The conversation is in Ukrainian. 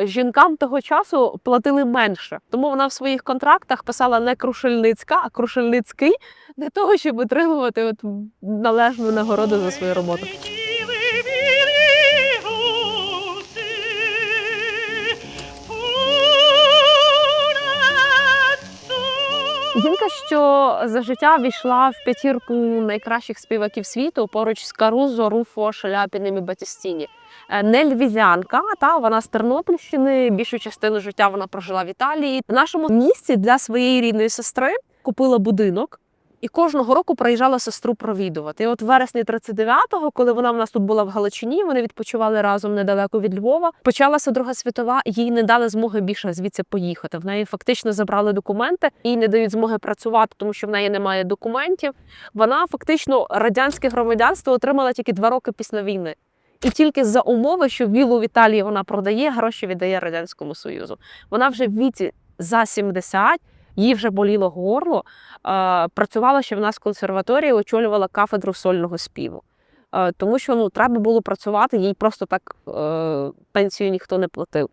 жінкам того часу платили менше. Тому вона в своїх контрактах писала не Крушельницька, а Крушельницький для того, щоб отримувати от належну нагороду за свою роботу. Жінка, що за життя війшла в п'ятірку найкращих співаків світу поруч з Карузо, Руфо, Шаляпіним і Батістіні. Е, Не львів'янка, та вона з Тернопільщини. Більшу частину життя вона прожила в Італії. В нашому місті для своєї рідної сестри купила будинок. І кожного року приїжджала сестру провідувати. І от вересні 39-го, коли вона в нас тут була в Галичині, вони відпочивали разом недалеко від Львова. Почалася Друга світова, їй не дали змоги більше звідси поїхати. В неї фактично забрали документи, їй не дають змоги працювати, тому що в неї немає документів. Вона фактично радянське громадянство отримала тільки два роки після війни. І тільки за умови, що вілу в Італії вона продає, гроші віддає Радянському Союзу. Вона вже в віці за 70, їй вже боліло горло. Працювала ще в нас в консерваторії, очолювала кафедру сольного співу. Тому що ну, треба було працювати, їй просто так е, пенсію ніхто не платив.